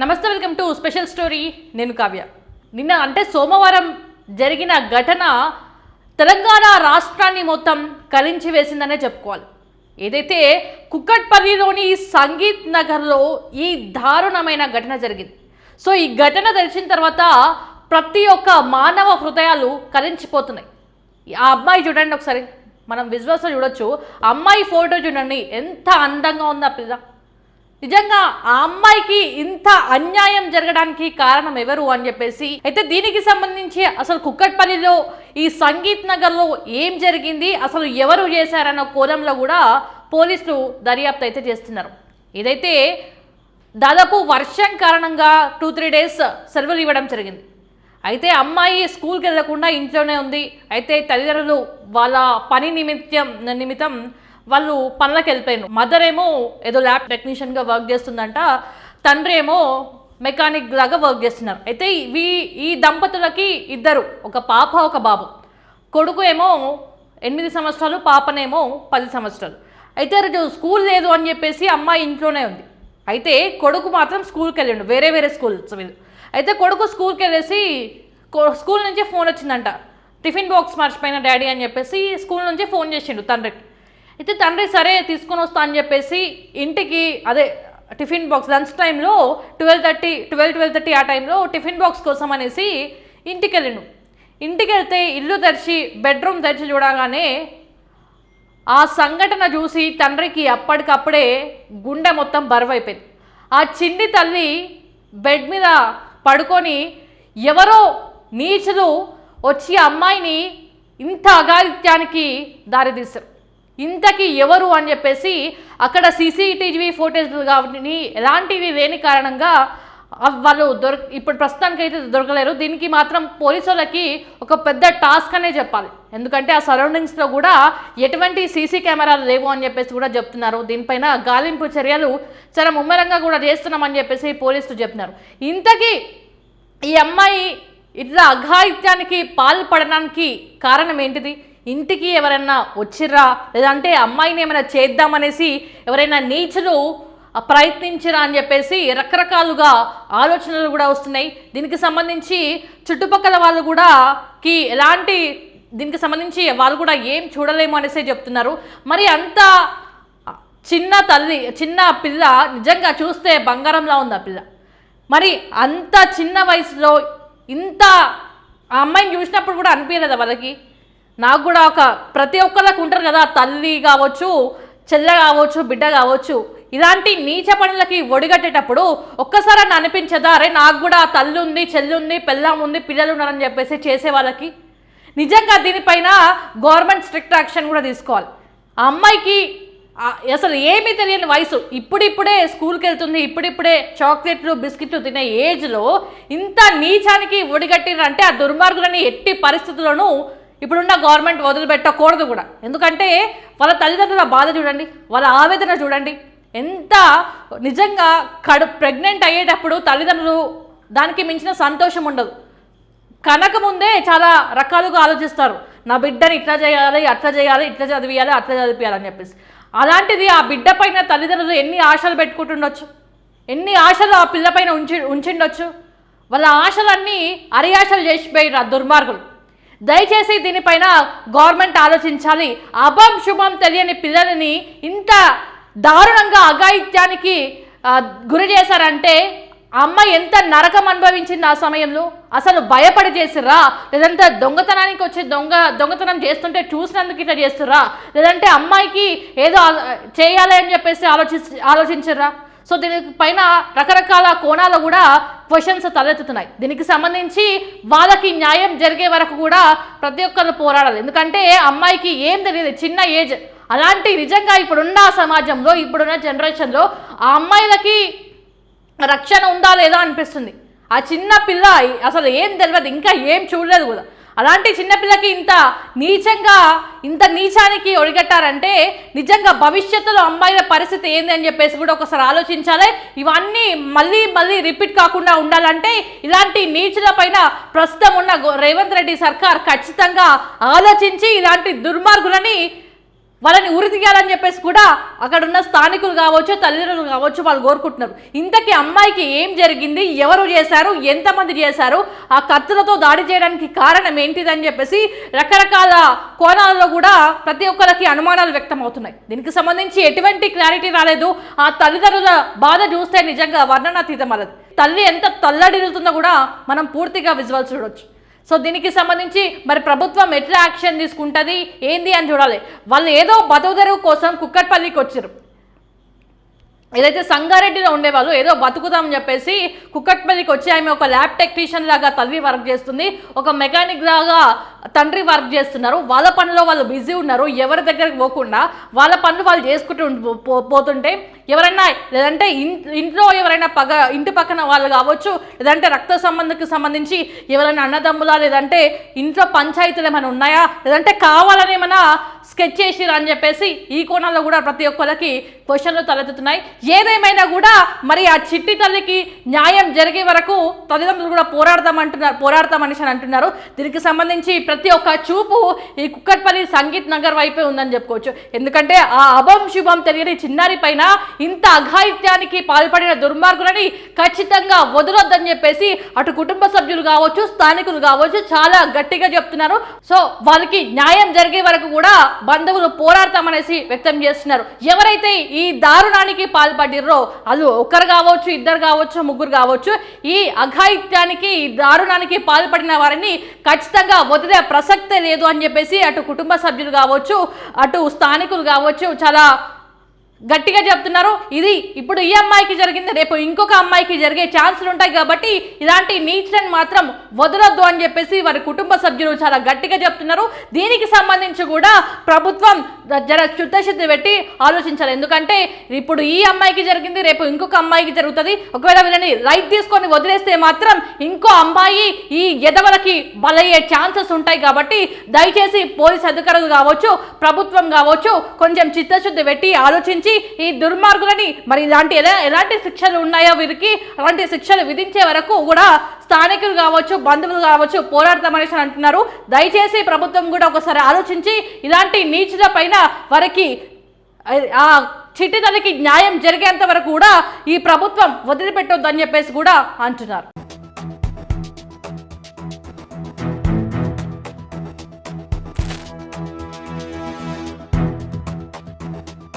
నమస్తే welcome to special story. నేను కావ్య. నిన్న అంటే సోమవారం జరిగిన ఘటన తెలంగాణ రాష్ట్రాన్ని మొత్తం కలించి వేసిందనే చెప్పుకోవాలి. ఏదైతే కుక్కట్పల్లిలోని సంగీత్ నగర్లో ఈ దారుణమైన ఘటన జరిగింది. సో ఈ ఘటన తెలిసిన తర్వాత ప్రతి ఒక్క మానవ హృదయాలు కలించిపోతున్నాయి ఆ అమ్మాయి చూడండి ఒకసారి. మనం విజువల్స్లో చూడొచ్చు. అమ్మాయి ఫోటో చూడండి. ఎంత అందంగా ఉందా పిల్ల. నిజంగా ఆ అమ్మాయికి ఇంత అన్యాయం జరగడానికి కారణం ఎవరు అని చెప్పేసి అయితే దీనికి సంబంధించి అసలు కుక్కట్పల్లిలో ఈ సంగీత్ నగర్లో ఏం జరిగింది అసలు ఎవరు చేశారన్న కోణంలో కూడా పోలీసులు దర్యాప్తు అయితే చేస్తున్నారు. ఇదైతే దాదాపు వర్షం కారణంగా టూ త్రీ డేస్ సెలవులు ఇవ్వడం జరిగింది. అయితే అమ్మాయి స్కూల్కి వెళ్ళకుండా ఇంట్లోనే ఉంది. అయితే తల్లిదండ్రులు వాళ్ళ పని నిమిత్తం నిమిత్తం వాళ్ళు పనులకు వెళ్ళిపోయారు మదర్ ఏమో ఏదో ల్యాబ్ టెక్నీషియన్గా వర్క్ చేస్తుందంట తండ్రి ఏమో మెకానిక్ లాగా వర్క్ చేస్తున్నారు. అయితే వీ ఈ దంపతులకి ఇద్దరు ఒక పాప ఒక బాబు. కొడుకు ఏమో ఎనిమిది సంవత్సరాలు పాపనేమో పది సంవత్సరాలు. అయితే రోజు స్కూల్ లేదు అని చెప్పేసి అమ్మాయి ఇంట్లోనే ఉంది. అయితే కొడుకు మాత్రం స్కూల్కి వెళ్ళిండు వేరే వేరే స్కూల్స్ వీళ్ళు అయితే కొడుకు స్కూల్కి వెళ్ళేసి కో- స్కూల్ నుంచి ఫోన్ వచ్చిందంట. టిఫిన్ బాక్స్ మర్చిపోయిన డాడీ అని చెప్పేసి స్కూల్ నుంచి ఫోన్ చేసిండు తండ్రికి. అయితే తండ్రి సరే తీసుకొని వస్తా అని చెప్పేసి ఇంటికి అదే టిఫిన్ బాక్స్ లంచ్ టైంలో twelve thirty twelve twelve thirty ఆ టైంలో టిఫిన్ బాక్స్ కోసం అనేసి ఇంటికి వెళ్ళిను ఇంటికి వెళ్తే ఇల్లు తెరిచి బెడ్రూమ్ తెరిచి చూడగానే ఆ సంఘటన చూసి తండ్రికి అప్పటికప్పుడే గుండె మొత్తం బరువైపోయింది. ఆ చిన్ని తల్లి బెడ్ మీద పడుకొని ఎవరో నీచులు వచ్చి అమ్మాయిని ఇంత అగాత్యానికి దారితీశారు. ఇంతకీ ఎవరు అని చెప్పేసి అక్కడ సీసీటీవీ ఫోటేజ్ కాబట్టి ఎలాంటివి లేని కారణంగా వాళ్ళు దొర ఇప్పుడు ప్రస్తుతానికి అయితే దొరకలేరు. దీనికి మాత్రం పోలీసులకి ఒక పెద్ద టాస్క్ అనే చెప్పాలి. ఎందుకంటే ఆ సరౌండింగ్స్లో కూడా ఎటువంటి సీసీ కెమెరాలు లేవు అని చెప్పేసి కూడా చెప్తున్నారు. దీనిపైన గాలింపు చర్యలు చాలా ముమ్మరంగా కూడా చేస్తున్నామని చెప్పేసి పోలీసులు చెప్తున్నారు. ఇంతకీ ఈ అమ్మాయి ఇట్లా అఘాయిత్యానికి పాల్పడడానికి కారణం ఏంటిది? ఇంటికి ఎవరైనా వచ్చిర్రా? లేదంటే అమ్మాయిని ఏమైనా చేద్దామనేసి ఎవరైనా నీచులు ప్రయత్నించరా ప్రయత్నించిరా అని చెప్పేసి రకరకాలుగా ఆలోచనలు కూడా వస్తున్నాయి. దీనికి సంబంధించి చుట్టుపక్కల వాళ్ళు కూడా కి ఎలాంటి దీనికి సంబంధించి వాళ్ళు కూడా ఏం చూడలేము అనేసి చెప్తున్నారు. మరి అంత చిన్న తల్లి చిన్న పిల్ల నిజంగా చూస్తే బంగారంలా ఉంది ఆ పిల్ల? మరి అంత చిన్న వయసులో ఇంత ఆ అమ్మాయిని చూసినప్పుడు కూడా అనిపించలేదా వాళ్ళకి? నాకు కూడా ఒక ప్రతి ఒక్కళ్ళకు ఉంటారు కదా తల్లి కావచ్చు చెల్ల కావచ్చు బిడ్డ కావచ్చు. ఇలాంటి నీచ పనులకి ఒడిగట్టేటప్పుడు ఒక్కసారి అని అనిపించదా? అరే నాకు కూడా తల్లి ఉంది చెల్లి ఉంది పెళ్ళాం ఉంది పిల్లలు ఉన్నారని చెప్పేసి చేసే వాళ్ళకి. నిజంగా దీనిపైన గవర్నమెంట్ స్ట్రిక్ట్ యాక్షన్ కూడా తీసుకోవాలి. ఆ అమ్మాయికి అసలు ఏమీ తెలియని వయసు. ఇప్పుడిప్పుడే స్కూల్కి వెళ్తుంది ఇప్పుడిప్పుడే చాక్లెట్లు బిస్కెట్లు తినే ఏజ్లో ఇంత నీచానికి ఒడిగట్టినంటే ఆ దుర్మార్గులని ఎట్టి పరిస్థితుల్లోనూ ఇప్పుడున్న గవర్నమెంట్ వదిలిపెట్టకూడదు కూడా. ఎందుకంటే వాళ్ళ తల్లిదండ్రుల బాధ చూడండి వాళ్ళ ఆవేదన చూడండి. ఎంత నిజంగా కడు ప్రెగ్నెంట్ అయ్యేటప్పుడు తల్లిదండ్రులు దానికి మించిన సంతోషం ఉండదు. కనక ముందే చాలా రకాలుగా ఆలోచిస్తారు. నా బిడ్డని ఇట్లా చేయాలి అట్లా చేయాలి ఇట్లా చదివియాలి అట్లా చదివియాలి అని చెప్పేసి. అలాంటిది ఆ బిడ్డ పైన తల్లిదండ్రులు ఎన్ని ఆశలు పెట్టుకుంటుండొచ్చు? ఎన్ని ఆశలు ఆ పిల్ల పైన ఉంచి ఉంచిండొచ్చు? వాళ్ళ ఆశలన్నీ అరియాశలు చేసిపోయిన దుర్మార్గులు. దయచేసి దీనిపైన గవర్నమెంట్ ఆలోచించాలి. అభం శుభం తెలియని పిల్లలని ఇంత దారుణంగా అఘాయిత్యానికి గురి చేశారంటే అమ్మ అమ్మాయి ఎంత నరకం అనుభవించింది ఆ సమయంలో? అసలు భయపడి చేసిర్రా? లేదంటే దొంగతనానికి వచ్చి దొంగ దొంగతనం చేస్తుంటే చూసినందుకు ఇట్లా చేస్తుర్రా? లేదంటే అమ్మాయికి ఏదో చేయాలి అని చెప్పేసి ఆలోచి ఆలోచించరా సో దీనికి పైన రకరకాల కోణాలు కూడా క్వశ్చన్స్ తలెత్తుతున్నాయి. దీనికి సంబంధించి వాళ్ళకి న్యాయం జరిగే వరకు కూడా ప్రతి ఒక్కరు పోరాడాలి. ఎందుకంటే అమ్మాయికి ఏం తెలియదు. చిన్న ఏజ్. అలాంటి నిజంగా ఇప్పుడున్న సమాజంలో ఇప్పుడున్న జనరేషన్లో ఆ అమ్మాయిలకి రక్షణ ఉందా లేదా అనిపిస్తుంది. ఆ చిన్న పిల్ల అసలు ఏం తెలియదు. ఇంకా ఏం చూడలేదు కూడా. అలాంటి చిన్నపిల్లకి ఇంత నీచంగా ఇంత నీచానికి ఒడిగట్టారంటే నిజంగా భవిష్యత్తులో అమ్మాయిల పరిస్థితి ఏంది అని చెప్పేసి కూడా ఒకసారి ఆలోచించాలి. ఇవన్నీ మళ్ళీ మళ్ళీ రిపీట్ కాకుండా ఉండాలంటే ఇలాంటి నీచుల పైన ప్రస్తుతం ఉన్న గో- రేవంత్ రెడ్డి సర్కార్ ఖచ్చితంగా ఆలోచించి ఇలాంటి దుర్మార్గులని వాళ్ళని ఉరి తీయాలని చెప్పేసి కూడా అక్కడ ఉన్న స్థానికులు కావచ్చు తల్లిదండ్రులు కావచ్చు వాళ్ళు కోరుకుంటున్నారు. ఇంతకీ అమ్మాయికి ఏం జరిగింది? ఎవరు చేశారు? ఎంతమంది చేశారు? ఆ కత్తులతో దాడి చేయడానికి కారణం ఏంటిదని చెప్పేసి రకరకాల కోణాలలో కూడా ప్రతి ఒక్కరికి అనుమానాలు వ్యక్తం అవుతున్నాయి దీనికి సంబంధించి ఎటువంటి క్లారిటీ రాలేదు. ఆ తల్లిదండ్రుల బాధ చూస్తే నిజంగా వర్ణనాతీతం అలది తల్లి ఎంత తల్లడిల్లుతుందో కూడా మనం పూర్తిగా విజువల్ చూడొచ్చు. సో దీనికి సంబంధించి మరి ప్రభుత్వం ఎట్లా యాక్షన్ తీసుకుంటుంది ఏంది అని చూడాలి. వాళ్ళు ఏదో బతుకుదెరువు కోసం కుక్కట్పల్లికి వచ్చారు. ఏదైతే సంగారెడ్డిలో ఉండేవాళ్ళు ఏదో బతుకుదామని చెప్పేసి కుక్కట్పల్లికి వచ్చి ఆమె ఒక ల్యాబ్ టెక్నీషియన్ లాగా తల్లి వర్క్ చేస్తుంది ఒక మెకానిక్ లాగా తండ్రి వర్క్ చేస్తున్నారు వాళ్ళ పనిలో వాళ్ళు బిజీ ఉన్నారు ఎవరి దగ్గరికి పోకుండా వాళ్ళ పనులు వాళ్ళు చేసుకుంటూ పో- పోతుంటే ఎవరైనా లేదంటే ఇంట్లో ఎవరైనా పగ ఇంటి పక్కన వాళ్ళు కావచ్చు లేదంటే రక్త సంబంధకు సంబంధించి ఎవరైనా అన్నదమ్ములా లేదంటే ఇంట్లో పంచాయతీలు ఏమైనా ఉన్నాయా లేదంటే కావాలని ఏమైనా స్కెచ్ చేసిరా అని చెప్పేసి ఈ కోణంలో కూడా ప్రతి ఒక్కరికి క్వశ్చన్లు తలెత్తుతున్నాయి. ఏదేమైనా కూడా మరి ఆ చిట్టి తల్లికి న్యాయం జరిగే వరకు తల్లిదండ్రులు కూడా పోరాడతామంటున్నారు పోరాడతామనేసి అని అంటున్నారు. దీనికి సంబంధించి ప్రతి ఒక్క చూపు ఈ కుక్కట్పల్లి సంగీత్ నగర్ వైపే ఉందని చెప్పుకోవచ్చు. ఎందుకంటే ఆ అభం శుభం తెలియని చిన్నారి పైన ఇంత అఘాయిత్యానికి పాల్పడిన దుర్మార్గులని ఖచ్చితంగా వదలొద్దని చెప్పేసి అటు కుటుంబ సభ్యులు కావచ్చు స్థానికులు కావచ్చు చాలా గట్టిగా చెప్తున్నారు. సో వాళ్ళకి న్యాయం జరిగే వరకు కూడా బంధువులు పోరాడతామనేసి వ్యక్తం చేస్తున్నారు. ఎవరైతే ఈ దారుణానికి పాల్పడిర్రో అది ఒకరు కావచ్చు ఇద్దరు కావచ్చు ముగ్గురు కావచ్చు ఈ అఘాయిత్యానికి దారుణానికి పాల్పడిన వారిని ఖచ్చితంగా వదిలే ప్రసక్తే లేదు అని చెప్పేసి అటు కుటుంబ సభ్యులు కావచ్చు అటు స్థానికులు కావచ్చు చాలా గట్టిగా చెప్తున్నారు. ఇది ఇప్పుడు ఈ అమ్మాయికి జరిగింది రేపు ఇంకొక అమ్మాయికి జరిగే ఛాన్సులు ఉంటాయి కాబట్టి ఇలాంటి నీచులను మాత్రం వదలొద్దు అని చెప్పేసి వారి కుటుంబ సభ్యులు చాలా గట్టిగా చెప్తున్నారు. దీనికి సంబంధించి కూడా ప్రభుత్వం జర శుద్ధశుద్ధి పెట్టి ఆలోచించాలి. ఎందుకంటే ఇప్పుడు ఈ అమ్మాయికి జరిగింది రేపు ఇంకొక అమ్మాయికి జరుగుతుంది. ఒకవేళ వీళ్ళని రైట్ తీసుకొని వదిలేస్తే మాత్రం ఇంకో అమ్మాయి ఈ ఎదవలకి బలయ్యే ఛాన్సెస్ ఉంటాయి కాబట్టి దయచేసి పోలీస్ అధికారులు కావచ్చు ప్రభుత్వం కావచ్చు కొంచెం చిత్తశుద్ధి పెట్టి ఆలోచించి ఈ దుర్మార్గులని మరి ఇలాంటి ఎలా ఎలాంటి శిక్షలు ఉన్నాయో వీరికి అలాంటి శిక్షలు విధించే వరకు కూడా స్థానికులు కావచ్చు బంధువులు కావచ్చు పోరాడతామనేసి అని అంటున్నారు. దయచేసి ప్రభుత్వం కూడా ఒకసారి ఆలోచించి ఇలాంటి నీచుల పైన వారికి ఆ చిట్టి న్యాయం జరిగేంత వరకు కూడా ఈ ప్రభుత్వం వదిలిపెట్టొద్దని చెప్పేసి కూడా అంటున్నారు.